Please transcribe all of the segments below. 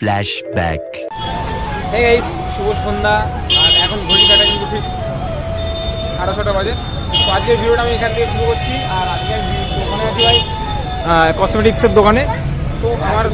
Flashback hey guys শুভ সন্ধ্যা। আর এখন ঘড়ি কাটা কিন্তু ঠিক সাড়ে ছটা বাজে। তো আজকের ভিডিওটা আমি এখান থেকে শুরু করছি। আর আজকে আমি ওখানে আছি ভাই? কসমেটিক্সের দোকানে। তো আমার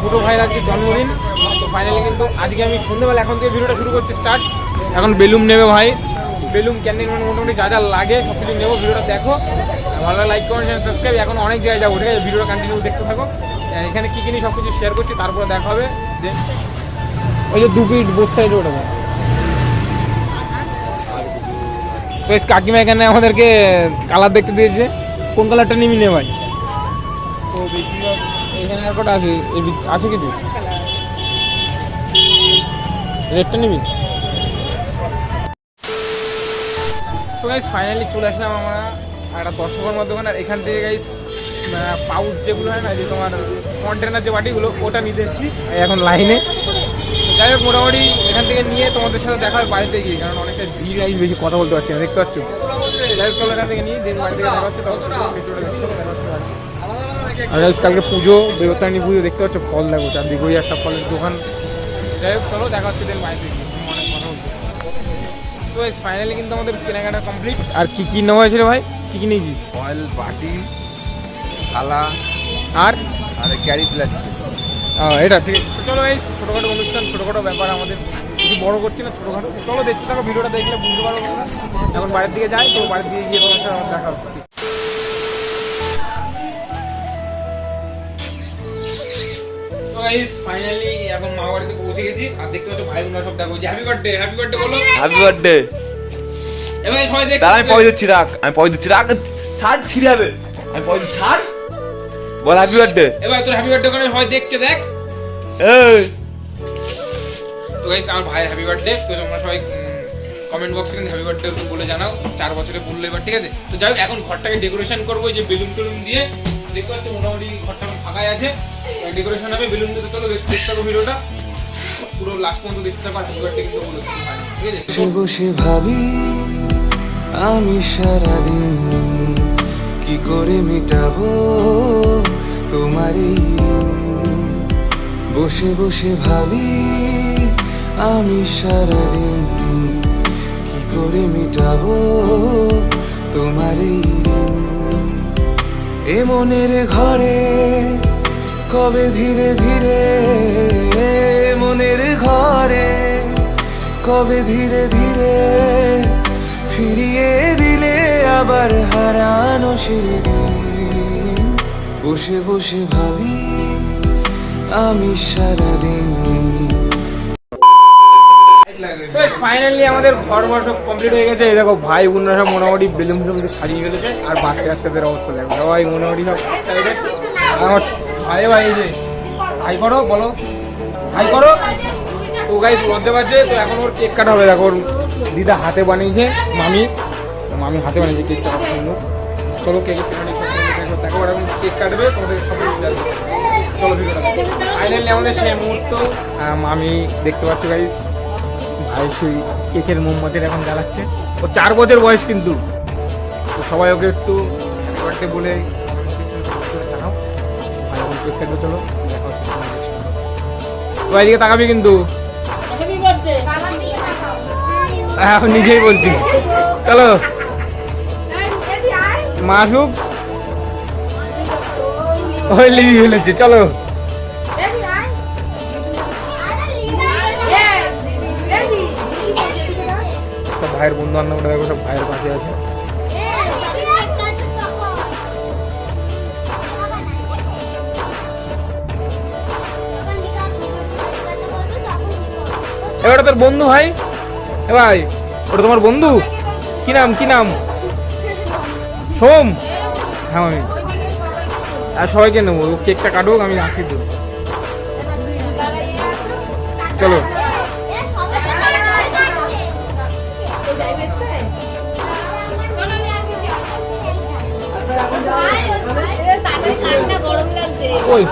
ছোটো ভাইয়ের আজকে জন্মদিন। তো ফাইনালি কিন্তু আজকে আমি সন্ধ্যেবেলা এখন থেকে ভিডিওটা শুরু করছি স্টার্ট এখন বেলুম নেবে ভাই। বেলুম ক্যান্ডিং মানে মোটামুটি যা যা লাগে সব কিছু নেব, ভিডিওটা দেখো। ভালো লাইক কমেন্ট সাবস্ক্রাইব এখন অনেক জায়গায় যাব, ঠিক আছে? ভিডিওটা কন্টিনিউ দেখতে থাকো। এখানে কী কিনি সব কিছু শেয়ার করছি, তারপরে দেখা হবে। যে ওই যে দু পিট বোথ সাইড ওটা কাকিমা এখানে আমাদেরকে কালার দেখতে দিয়েছে। কোন কালারটা নিবি নে ভাই? তো বেশিরভাগ এখানে আর কটা আছে? আছে কিছু? রেডটা নিবি? সো গাইস ফাইনালি চলে আসলাম আমরা একটা দর্শকের মধ্যে আর এখান থেকে গাইস পাউচ যেগুলো হয় না, যে তোমার কন্টেনার যে বাটিগুলো, ওটা নিতে এসেছি এখন লাইনে যাই হোক, মোটামুটি এখান থেকে নিয়ে তোমাদের সাথে দেখা হয় বাড়িতে গিয়ে, কারণ অনেকটা ভিড় গাইস বেশি কথা বলতে পারছি না, দেখতে পাচ্ছ? যাই হোক, চলো এখান থেকে নিয়ে দিন বাড়িতে দেখা হচ্ছে, তখন আর guys, কালকে পুজো দেবতানি পুজো দেখতে পাচ্ছ ফল দেখো চারদিকে ওই একটা ফলের দোকান। যাই হোক চলো দেখা হচ্ছে দিন গিয়ে অনেক কথা বলতে সো ফাইনালি কিন্তু আমাদের কেনাকাটা কমপ্লিট আর কি কি নেওয়া হয়েছিল ভাই? কি কি নিয়েছিস? ফয়েল বাটি থালা আর? আর ক্যারি প্লাস্টিক এটা ঠিক। আছে। চলো এই ছোটোখাটো অনুষ্ঠান ছোটোখাটো ব্যাপার আমাদের। কিছু বড় করছি না ছোটোখাটো। চলো দেখতে থাকো ভিডিওটা দেখলে বুঝতে পারব এখন বাড়ির দিকে যাই তো বাড়ির দিকে গিয়ে তোমার সাথে দেখা হচ্ছে Guys, finally এখন মা বাড়িতে পৌঁছে গেছি। আর দেখতে পাচ্ছ ভাই বোনরা সব দেখো যে হ্যাপি বার্থডে হ্যাপি বার্থডে বলো। হ্যাপি বার্থডে এবার সবাই দেখ। আমি পয়সা দিচ্ছি রাখ। আমি পয়সা দিচ্ছি রাখ। ছাড় ছিঁড়ে যাবে। আমি পয়সা দিচ্ছি, ছাড়। বল হ্যাপি বার্থডে এবার তোর হ্যাপি বার্থডে করে সবাই দেখছে দেখ। এই। তো গাইস আমার ভাইয়ের হ্যাপি বার্থডে তো তোমরা সবাই কমেন্ট বক্সে কিন্তু হ্যাপি বার্থডে বলে জানাও। চার বছরে পূর্ণ এবার ঠিক আছে? তো যাই হোক এখন ঘরটাকে ডেকোরেশন করব এই যে বেলুন টেলুন দিয়ে। দেখতে পাচ্ছ মোটামুটি ঘরটা ফাঁকাই আছে। ডেকোরেশন হবে বেলুন দেখতে ভিডিওটা। পুরো লাস্ট পর্যন্ত দেখতে বার্থডে কিন্তু ভাই ঠিক আছে? বসে বসে ভাবি, আমি কি করে মেটাবো তোমার বসে বসে ভাবি, আমি সারাদিন কি করে মেটাবো তোমার এ মনের ঘরে কবে ধীরে ধীরে মনের ঘরে কবে ধীরে ধীরে ফিরিয়ে দিলে আবার হারানো সেদিন। বসে বসে ভাবি আমি সারাদিন। ফাইনালি আমাদের ঘর ঘর সব কমপ্লিট হয়ে গেছে। দেখো ভাই বোনরা সব মোটামুটি বেলুন ফেলুন সাজিয়ে ফেলেছে আর বাচ্চা কাচ্চাদের অবস্থা দেখো। সবাই মোটামুটি সব excited। আর ভাই যে ভাই করো, বলো। ভাই করো। তো গাইস লজ্জা পাচ্ছে, তো এখন ওর কেক কাটা হবে। দেখো দিদা হাতে বানিয়েছে, মামি। মামি হাতে বানিয়েছে কেকটা কত সুন্দর। চলো কেকের সেখানে দেখো এখন কেক কাটবে, তোমাদের সব কিছু চলো ফাইনালি আমাদের সেই মুহূর্ত আমি দেখতে পাচ্ছি গাইস ভাই সেই কেকের মোমবাতির এখন জ্বালাচ্ছে। ও চার বছর বয়স কিন্তু। সবাই ওকে একটু বার্থডে বলে ভাই এখন চলো দেখা হচ্ছে তোমার next video। তো এদিকে তাকাবি কিন্তু। হ্যাঁ এখন নিজেই বলছি। চলো। মা আসুক ওই লিবি ফেলেছে চলো। ভাইয়ের বন্ধু বান্ধবরা সব ভাইয়ের পাশে আছে। এবার তোর বন্ধু ভাই? এ ভাই, ওটা তোমার বন্ধু? কি নাম কি নাম? সোম? হ্যাঁ আমি আর সবাইকে নেব, ও কেকটা কাটুক, আমি আসি তো চলো। ওই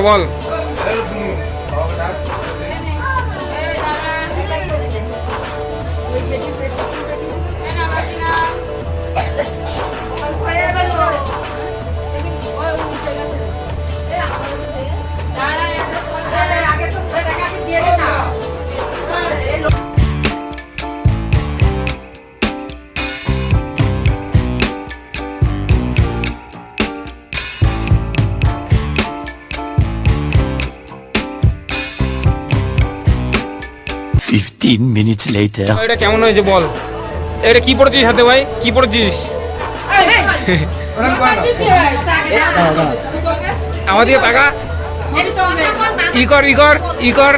হ্যাঁ বল। Fifteen minutes later. এটা কেমন হয়েছে বল? এটা কি পড়েছিস হাতে ভাই? কি পড়েছিস? আমার দিকে টাকা ই কর ই কর ই কর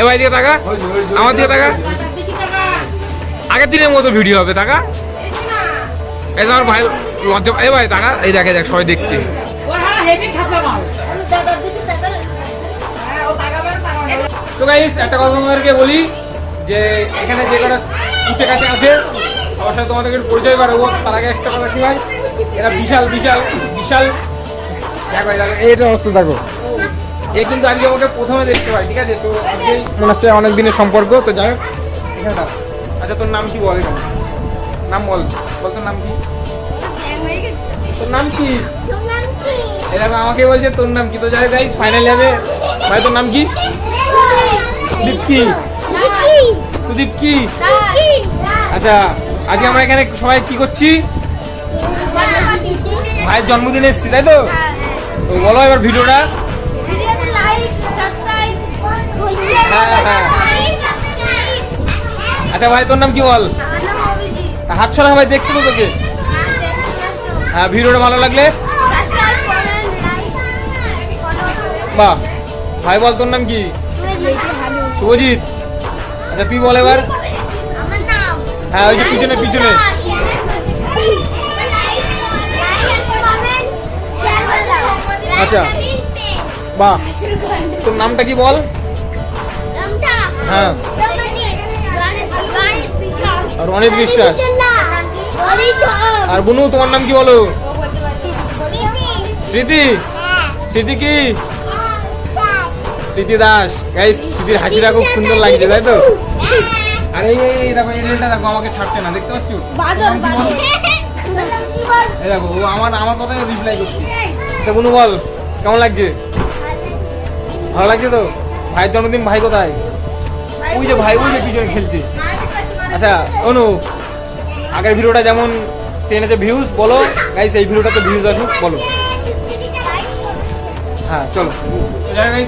এ ভাই দিয়ে টাকা আমার দিয়ে টাকা আগের দিনের মতো ভিডিও হবে টাকা এই যে আমার ভাই লজ্জা এ ভাই টাকা এই দেখে দেখ সবাই দেখছে। তো গাইস একটা কথা তোমাদেরকে বলি যে এখানে যে কটা কুচে কাছে আছে, সবার সাথে তোমাদেরকে পরিচয় করাবো। তার আগে একটা কথা কি হয়, এরা বিশাল বিশাল বিশাল। এইটা অবস্থা দেখো। এ কিন্তু আজকে আমাকে প্রথমে দেখতে পাই ঠিক আছে? তো আজকে মনে হচ্ছে অনেক দিনের সম্পর্ক, তো যাই হোক আচ্ছা তোর নাম কি বল এখানে? নাম বল বল তোর নাম কি? তোর নাম কি? দেখো, আমাকে বলছে তোর নাম কি। তো যাই গাইস ফাইনালি হবে। ভাই, তোর নাম কি? দীপ কি সুদীপ আচ্ছা আজকে আমরা এখানে সবাই কি করছি? ভাইয়ের জন্মদিনে এসেছি, তাই তো? তো বলো এবার ভিডিওটা। আচ্ছা ভাই, তোর নাম কি বল? হাত ছড়া ভাই দেখছ তো তোকে? হ্যাঁ ভিডিওটা ভালো লাগলে? বাহ। ভাই, বল তোর নাম কি? শুভজিৎ আচ্ছা তুই বল এবার। হ্যাঁ ওই যে পিছনে পিছনে। আচ্ছা বাহ। তোর নামটা কি বল? হ্যাঁ। আর অনেক বিশ্বাস। আর বুনু তোমার নাম কি বলো? স্মৃতি? স্মৃতি কি? স্মৃতি দাস। গাইস স্মৃতির হাসিটা খুব সুন্দর লাগছে তাই তো? আরে এই দেখো এই রেলটা দেখো আমাকে ছাড়ছে না দেখতে পাচ্ছ? বাদর বাদর এই দেখো ও আমার আমার কথাই রিপ্লাই করছে। আচ্ছা বুনু বল কেমন লাগছে? ভালো লাগছে তো? ভাইয়ের জন্মদিন ভাই কোথায়? ওই যে ভাই ওই যে পিছনে খেলছে। আচ্ছা অনু আগের ভিডিওটা যেমন টেনেছে ভিউজ বলো গাইস এই ভিডিওটাতে ভিউজ আসুক বলো। হ্যাঁ চলো।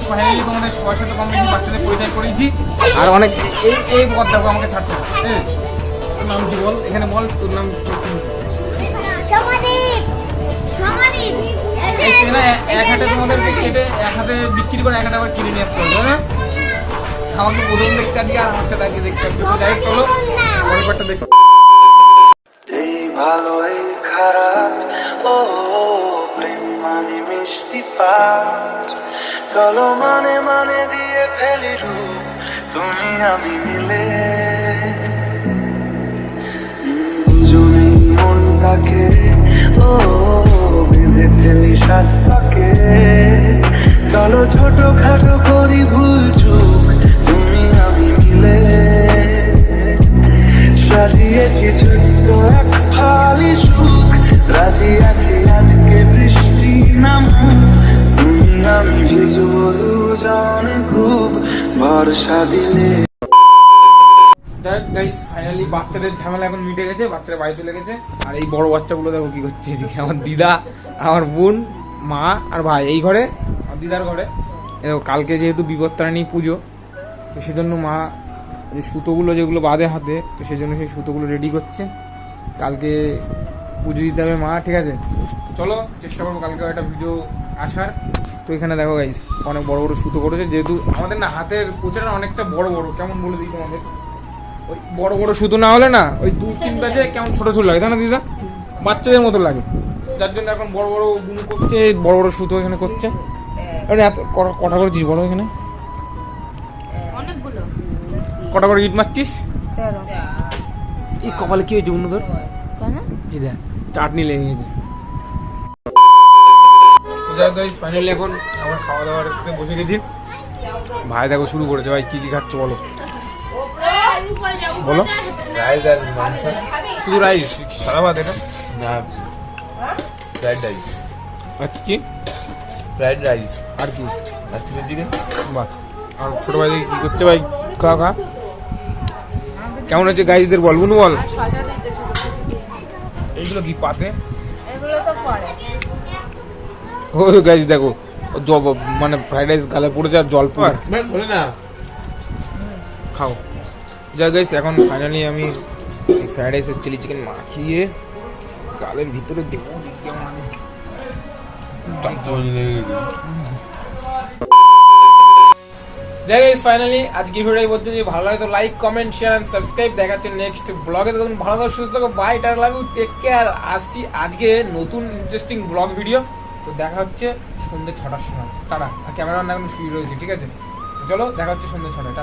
ফাইনালি তোমাদের সবার সাথে কম বেশি বাচ্চাদের পরিচয় করিয়েছি আর অনেক এই এই পথ দেখো আমাকে ছাড়ছে না হ্যাঁ তোর নাম কি বল? এখানে বল তোর নাম এক হাতে তোমাদেরকে কেটে এক হাতে বিক্রি করে এক হাতে আবার কিনে নিয়ে আসতে হবে না? আমাকে প্রথম দেখতে আজকে আর আমার সাথে আজকে দেখতে আসছে তো যাই চলো। পরের পার্টটা দেখো। এই ভালো মিষ্টি চলো মানে মানে দিয়ে ফেলি তুমি আমি মিলে। দুজনেই মনটাকে, ও, বেঁধে ফেলি সাত পাকে চলো ছোট খাটো করি ফাইনালি ঝামেলা এখন মিটে গেছে, বাচ্চারা বাড়ি চলে গেছে। আর এই বড় বাচ্চাগুলো দেখো কি করছে এদিকে। আমার দিদা, আমার বোন, মা আর ভাই, এই ঘরে আর দিদার ঘরে। দেখো, কালকে যেহেতু বিপত্তারিণী পুজো, তো সেজন্য মা সুতোগুলো যেগুলো বাঁধে হাতে, তো সেই জন্য সেই সুতোগুলো রেডি করছে। কালকে পুজো দিতে হবে মা, ঠিক আছে? চলো, চেষ্টা করব কালকে একটা ভিডিও আসার। তো এখানে দেখো গাইস অনেক বড় বড় সুতো করেছে যেহেতু আমাদের না হাতের প্রচার অনেকটা বড় বড়, কেমন বলে দিই তোমাদের? ওই বড় বড় সুতো না হলে না ওই দু তিন প্যাচে কেমন ছোট ছোট লাগে তাই না দিদা? বাচ্চাদের মতো লাগে। যার জন্য এখন বড় বড় গুণ করছে বড় বড় সুতো এখানে করছে। আরে এত কটা- কটা করেছিস বড় এখানে? অনেকগুলো। কটা করে ইট মারছিস? এই কপালে কি হয়েছে অন্য তোর? এই দেখ চাটনি লেগে গেছে। ফাইনালি এখন আমার খাওয়া দাওয়ার বসে গেছি। ভাই দেখো শুরু করেছে ভাই কি কি খাচ্ছ বলো। বলো। রাইস আর মাংস শুধু রাইস সাদা ভাত এটা না। ফ্রাইড রাইস আর কি? ফ্রাইড রাইস আর কি? আর চিলি চিকেন বাহ। আর ছোট ভাই কি করছে ভাই? খা খা। কেমন হচ্ছে গাইজদের বল বুনু বল। এইগুলো কি পাতে? ও গাইজ দেখো। জব মানে ফ্রাইড রাইস গালে পড়েছে আর জল পড়ে না খাও। যা গাইস এখন ফাইনালি আমি ফ্রাইড রাইসের চিলি চিকেন মাখিয়ে ডালের ভিতরে দেবো যাই ফাইনালি আজকে ভিডিও বলতে যদি ভালো লাগে তো like comment share and subscribe দেখা হচ্ছে নেক্সট ব্লগে তখন ভালো থাকো, সুস্থ থাকো। বাই টাটা লাভ ইউ টেক কেয়ার আসছি আজকে নতুন ইন্টারেস্টিং ব্লগ ভিডিও তো দেখা হচ্ছে সন্ধ্যে ছটার সময়। টাটা। আর ক্যামেরাম্যান এখন ফ্রি রয়েছে, ঠিক আছে? চলো, দেখা হচ্ছে সন্ধ্যে ছটায়। টাটা।